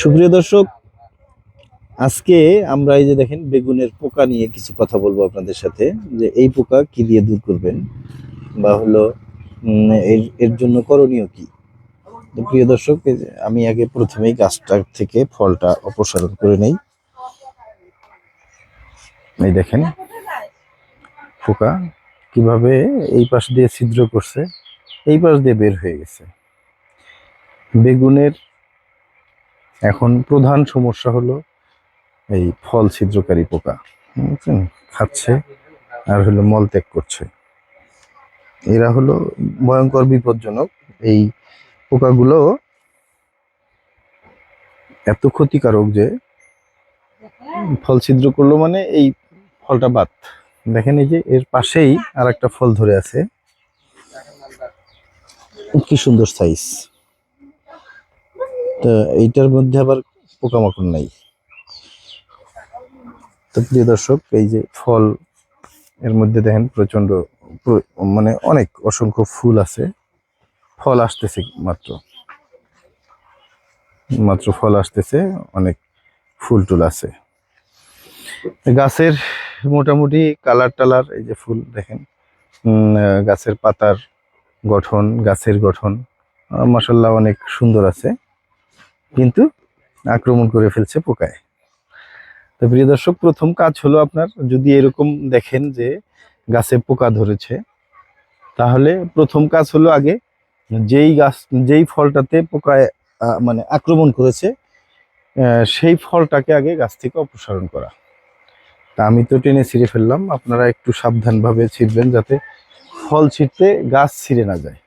সুপ্রিয় দর্শক, আজকে আমরা এই যে দেখেন বেগুনের পোকা নিয়ে কিছু কথা বলব আপনাদের সাথে, যে এই পোকা কি দিয়ে দূর করবেন বা হলো এর এর জন্য করণীয় কি? প্রিয় দর্শক আমি আগে প্রথমেই গাছটা থেকে ফলটা অপসারণ করে নেই। এই দেখেন পোকা কীভাবে এই পাশ দিয়ে ছিদ্র করছে, এই পাশ দিয়ে বের হয়ে গেছে। বেগুনের এখন প্রধান সমস্যা হলো এই ফল ছিদ্রকারী পোকা। বুঝছেন? খাচ্ছে আর হলো মলত্যাগ করছে। এরা হলো ভয়ঙ্কর, বিপজ্জনক। এই পোকাগুলো এত ক্ষতিকারক যে ফল ছিদ্র করল মানে এই ফলটা বাদ। দেখেন এই যে এর পাশেই আর একটা ফল ধরে আছে। কি সুন্দর সাইজ তো এইটার মধ্যে আবার পোকামাকড় নাই। তো প্রিয় দর্শক, এই যে ফল, এর মধ্যে দেখেন প্রচণ্ড প্র- মানে অনেক অসংখ্য ফুল আছে। ফল আসতেছে মাত্র। মাত্র ফল আসতেছে, অনেক ফুল টুল আছে। গাছের মোটামুটি কালার টালার, এই যে ফুল দেখেন গাছের পাতার গঠন, গাছের গঠন মাসাল্লাহ অনেক সুন্দর আছে। কিন্তু আক্রমণ করে ফেলছে পোকায়। তো প্রিয় দর্শক, প্রথম কাজ হলো আপনার যদি এরকম দেখেন যে গাছে পোকা ধরেছে, তাহলে প্রথম কাজ হলো আগে যেই গাছ, যেই ফলটাতে পোকায় মানে আক্রমণ করেছে সেই ফলটাকে আগে গাছ থেকে অপসারণ করা। তা আমি তো টেনে ছিঁড়ে ফেললাম, আপনারা একটু সাবধানভাবে ছিঁড়বেন যাতে ফল ছিঁড়তে গাছ ছিঁড়ে না যায়।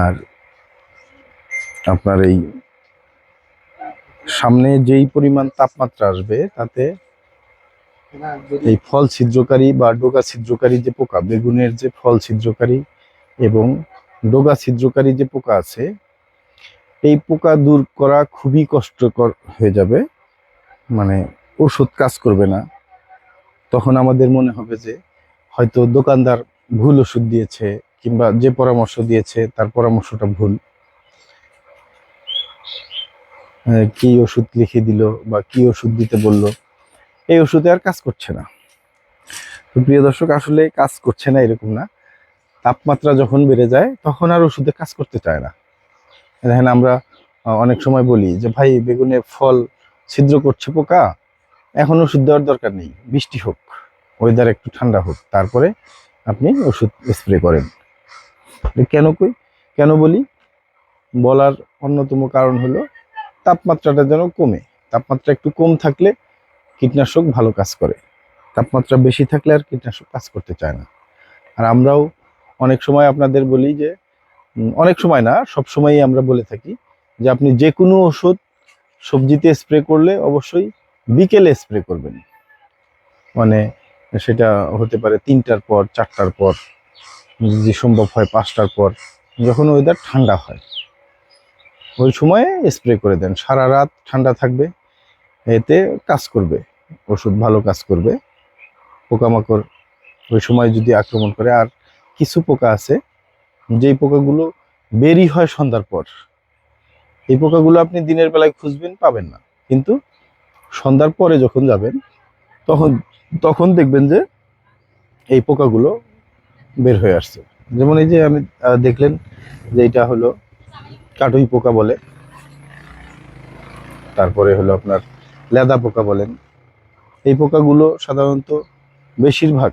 আর আপনার এই সামনে যেই পরিমাণ তাপমাত্রা আসবে, তাতে এই ফল ছিদ্রকারী বা ডোগা ছিদ্রকারী যে পোকা, বেগুনের যে ফল ছিদ্রকারী এবং ডোগা ছিদ্রকারী যে পোকা আছে, এই পোকা দূর করা খুবই কষ্টকর হয়ে যাবে। মানে ওষুধ কাজ করবে না। তখন আমাদের মনে হবে যে হয়তো দোকানদার ভুল ওষুধ দিয়েছে কিংবা যে পরামর্শ দিয়েছে, তার পরামর্শটা ভুল। কি ওষুধ লিখে দিল বা কি ওষুধ দিতে বলল, এই ওষুধে আর কাজ করছে না। তো প্রিয় দর্শক, আসলে কাজ করছে না এরকম না। তাপমাত্রা যখন বেড়ে যায়, তখন আর ওষুধে কাজ করতে চায় না। দেখেন আমরা অনেক সময় বলি যে, ভাই, বেগুনে ফল ছিদ্র করছে পোকা, এখন ওষুধ দেওয়ার দরকার নেই, বৃষ্টি হোক ওয়েদার একটু ঠান্ডা হোক, তারপরে আপনি ওষুধ স্প্রে করেন। কেন কই? কেন বলি? বলার অন্যতম কারণ হলো তাপমাত্রাটা যেন কমে। তাপমাত্রা একটু কম থাকলে কীটনাশক ভালো কাজ করে। তাপমাত্রা বেশি থাকলে আর কীটনাশক কাজ করতে চায় না। আর আমরাও অনেক সময় আপনাদের বলি যে অনেক সময় না, সব সময়ই আমরা বলে থাকি যে, আপনি যে কোনো ওষুধ সবজিতে স্প্রে করলে অবশ্যই বিকেলে স্প্রে করবেন। মানে সেটা হতে পারে তিনটার পর, চারটার পর, যদি সম্ভব হয় পাঁচটার পর, যখন ওয়েদার ঠান্ডা হয়। ওই সময়ে স্প্রে করে দেন। সারা রাত ঠান্ডা থাকবে, এতে কাজ করবে, ওষুধ ভালো কাজ করবে। পোকামাকড় ওই সময় যদি আক্রমণ করে, আর কিছু পোকা আছে, যেই পোকাগুলো বেরি হয় সন্ধ্যার পর, এই পোকাগুলো আপনি দিনের বেলায় খুঁজবেন, পাবেন না। কিন্তু সন্ধ্যার পরে যখন যাবেন, তখন তখন দেখবেন যে এই পোকাগুলো বের হয়ে আসছে। যেমন এই যে আমি দেখলেন যে এটা হলো কাটুই পোকা বলে। তারপরে হলো আপনার লেদা পোকা বলেন। এই পোকাগুলো সাধারণত বেশিরভাগ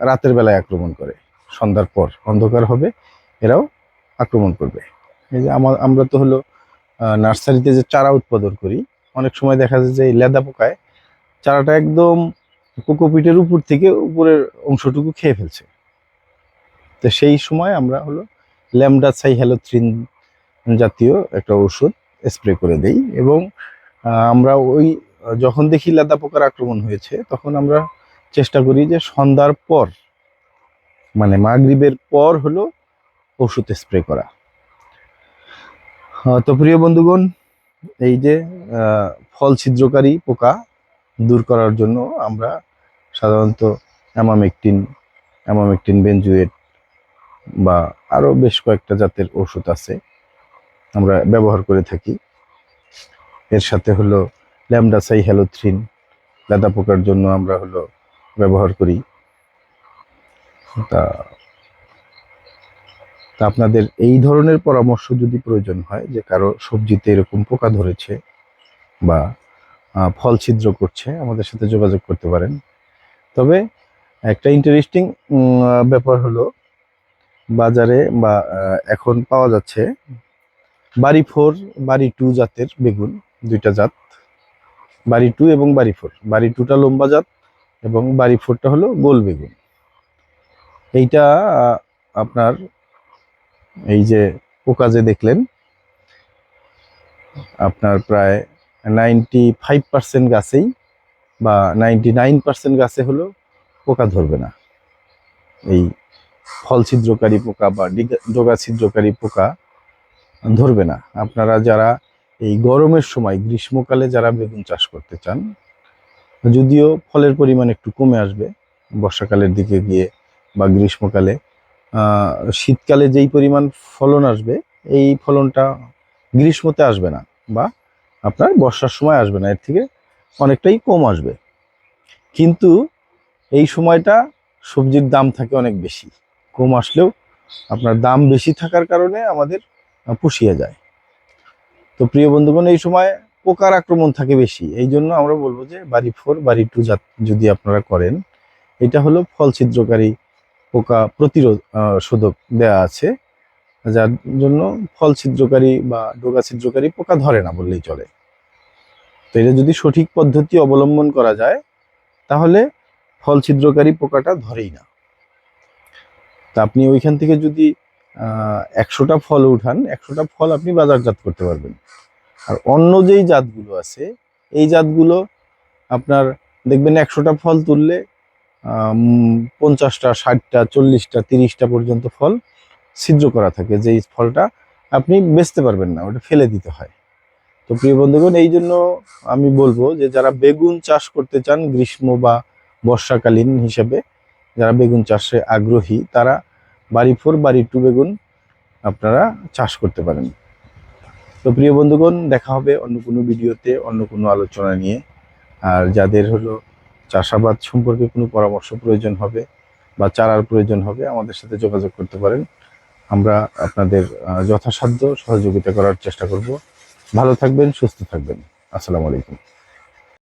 রাতের বেলায় আক্রমণ করে। সন্ধ্যার পর অন্ধকার হবে, এরাও আক্রমণ করবে। এই যে আমার আমরা তো হলো নার্সারিতে যে চারা উৎপাদন করি, অনেক সময় দেখা যায় যে এই লেদা পোকায় চারাটা একদম কোকোপিটের উপর থেকে উপরের অংশটুকু খেয়ে ফেলছে। তো সেই সময় আমরা হলো ল্যামডা সাইহ্যালোথ্রিন জাতীয় একটা ওষুধ স্প্রে করে দেই এবং আমরা ওই, যখন দেখি লেদা পোকার আক্রমণ হয়েছে, তখন আমরা চেষ্টা করি যে সন্ধ্যার পর মানে মাগরিবের পর হলো ওষুধ স্প্রে করা। তো প্রিয় বন্ধুগণ, এই যে ফল ছিদ্রকারী পোকা দূর করার জন্য আমরা সাধারণত অ্যামামেকটিন অ্যামামেকটিন বেনজুয়েট বা আরও বেশ কয়েকটা জাতের ওষুধ আছে। আমরা ব্যবহার করে থাকি। এর সাথে হলো ল্যামডাসাই হ্যালোথ্রিন লেদা পোকার জন্য আমরা হলো ব্যবহার করি। তা তা আপনাদের এই ধরনের পরামর্শ যদি প্রয়োজন হয় যে কারও সবজিতে এরকম পোকা ধরেছে বা ফল ছিদ্র করছে, আমাদের সাথে যোগাযোগ করতে পারেন। তবে একটা ইন্টারেস্টিং ব্যাপার হলো বাজারে বা এখন পাওয়া যাচ্ছে বাড়ি ফোর, বাড়ি টু জাতের বেগুন, দুইটা জাত। বাড়ি টু এবং বাড়ি ফোর। বাড়ি টুটা লম্বা জাত এবং বাড়ি ফোরটা হলো গোল বেগুন। এইটা আপনার এই যে যে দেখলেন, আপনার প্রায় নাইনটি ফাইভ পার্সেন্ট গাছেই বা নাইনটি নাইন পার্সেন্ট গাছে হলো পোকা ধরবে না। এই ফল ছিদ্রকারী পোকা বা ডিগা- ডগা ছিদ্রকারী পোকা ধরবে না। আপনারা যারা এই গরমের সময় গ্রীষ্মকালে যারা বেগুন চাষ করতে চান, যদিও ফলের পরিমাণ একটু কমে আসবে, বর্ষাকালের দিকে গিয়ে বা গ্রীষ্মকালে শীতকালে যেই পরিমাণ ফলন আসবে, এই ফলনটা গ্রীষ্মতে আসবে না বা আপনার বর্ষার সময় আসবে না, এর থেকে অনেকটাই কম আসবে। কিন্তু এই সময়টা সবজির দাম থাকে অনেক বেশি। কম আসলেও আপনার দাম বেশি থাকার কারণে আমাদের পুষিয়ে যায়। তো প্রিয় বন্ধুগণ, এই সময় পোকার আক্রমণ থাকে বেশি। এই জন্য আমরা বলব যে বাড়ি ফোর, বাড়ি টু যদি আপনারা করেন, এটা হলো ফল ছিদ্রকারী পোকা প্রতিরোধ শোধক দেয়া আছে। যার জন্য ফল ছিদ্রকারী বা ডোগা ছিদ্রকারী পোকা ধরে না বললেই চলে। তো এটা যদি সঠিক পদ্ধতি অবলম্বন করা যায়, তাহলে ফল ছিদ্রকারী পোকাটা ধরেই না। তা আপনি ওইখান থেকে যদি একশোটা ফল উঠান, একশোটা ফল আপনি বাজারজাত করতে পারবেন। আর অন্য যেই জাতগুলো আছে, এই জাতগুলো আপনার দেখবেন একশোটা ফল তুললে পঞ্চাশটা, ষাটটা, চল্লিশটা, তিরিশটা পর্যন্ত ফল ছিদ্র করা থাকে। যেই ফলটা আপনি বেচতে পারবেন না, ওটা ফেলে দিতে হয়। তো প্রিয় বন্ধুগণ, এই জন্য আমি বলব যে যারা বেগুন চাষ করতে চান, গ্রীষ্ম বা বর্ষাকালীন হিসেবে, যারা বেগুন চাষে আগ্রহী, তারা বাড়ি ফোর, বাড়ি টু বেগুন আপনারা চাষ করতে পারেন। তো প্রিয় বন্ধুগণ, দেখা হবে অন্য কোনো ভিডিওতে, অন্য কোনো আলোচনা নিয়ে। আর যাদের হলো চাষাবাদ সম্পর্কে কোনো পরামর্শ প্রয়োজন হবে বা চারার প্রয়োজন হবে, আমাদের সাথে যোগাযোগ করতে পারেন। আমরা আপনাদের যথাসাধ্য সহযোগিতা করার চেষ্টা করব। ভালো থাকবেন, সুস্থ থাকবেন। আসসালামু আলাইকুম।